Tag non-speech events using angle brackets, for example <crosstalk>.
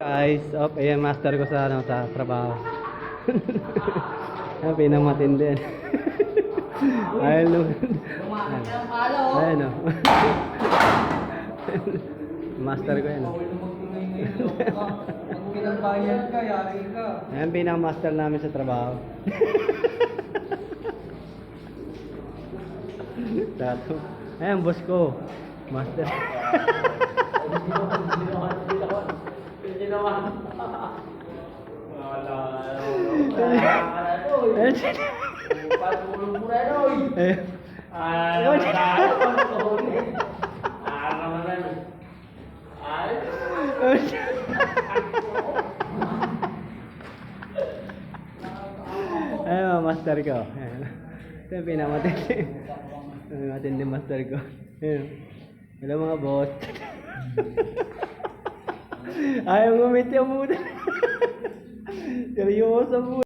Guys, op, ayan master ko sa ano sa trabaho. <laughs> Ang pinamatindi. <laughs> Ayun no. Ayun no. <laughs> master ko yan. oh. Pag pinagbayad ka, yari ka. Ayan pinaka-master namin sa trabaho. Tato. Ayan, boss ko. Master. Ayan. Ayan. Ayun mga master ko. Ayan. Ito yung pinamatindi. Ito yung matindi master ko. Hello mga boss. <laughs> Aí eu comentei o mudo. <laughs> Eu ouço o mudo.